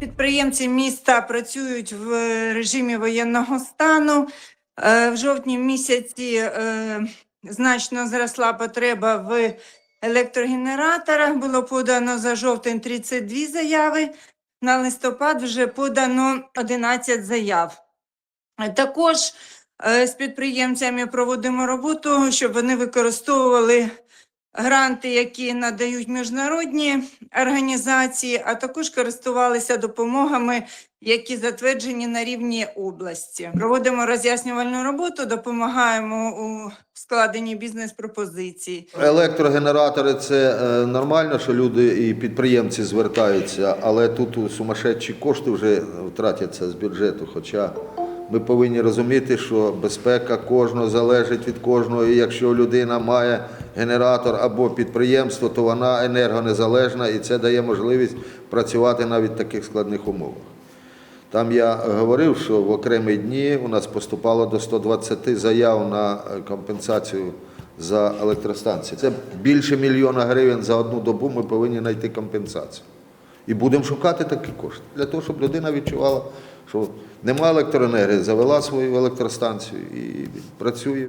Підприємці міста працюють в режимі воєнного стану. Е, В жовтні місяці е, значно зросла потреба в електрогенераторах. Було подано за жовтень 32 заяви. На листопад вже подано 11 заяв. Також е, з підприємцями проводимо роботу, щоб вони використовували гранти, які надають міжнародні організації, а також користувалися допомогами, які затверджені на рівні області. Проводимо роз'яснювальну роботу, допомагаємо у складенні бізнес-пропозицій. Електрогенератори це е, нормально, що люди і підприємці звертаються, але тут сумасшедші кошти вже втратяться з бюджету. Хоча ми повинні розуміти, що безпека кожного залежить від кожного. І якщо людина має генератор або підприємство, то вона енергонезалежна і це дає можливість працювати навіть в таких складних умовах. Там я говорив, що в окремі дні у нас поступало до 120 заяв на е, компенсацію за електростанції. Це більше мільйона гривень за одну добу. Ми повинні знайти компенсацію. І будемо шукати такі кошти для того, щоб людина відчувала, що немає електроенергії, завела свою електростанцію і працює.